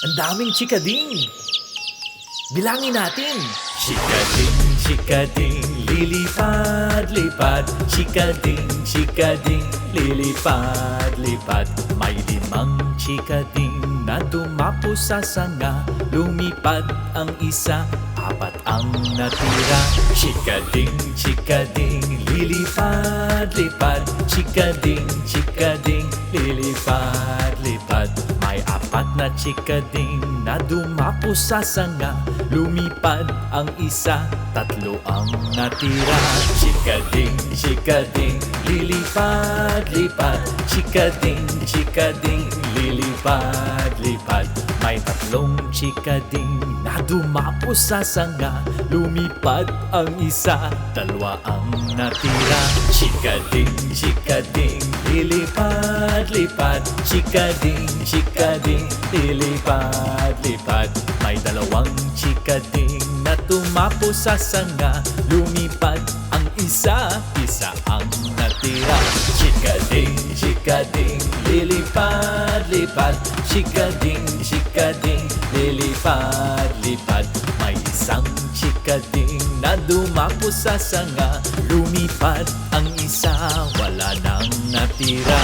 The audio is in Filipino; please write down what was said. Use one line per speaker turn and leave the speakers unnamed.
Ang daming chikading. Bilangin natin. Chikading, chikading, lilipad, lipad. Chikading, chikading, lilipad, lipad. May limang chikading na dumapo sa sanga. Lumipad ang isa, apat ang natira. Chikading, chikading, lilipad, lipad. Chikading, chikading, lilipad, na chikading na dumapo sa sanga. Lumipad ang isa, tatlo ang natira. Chikading, chikading, lilipad, lipad. Chikading, chikading, lilipad, lipad. May tatlong chikading na dumapo sa sanga. Lumipad ang isa, dalawa ang natira. Chikading, chikading, lilipad, lipad. Chikading, chikading, lilipad, lipad. May dalawang chikading na tumapo sa sanga. Lumipad ang isa, isa ang natira. Chikading, chikading, lilipad, lipad. Chikading, chikading, lilipad, na dumapo sa sanga. Lumipad ang isa, wala nang natira.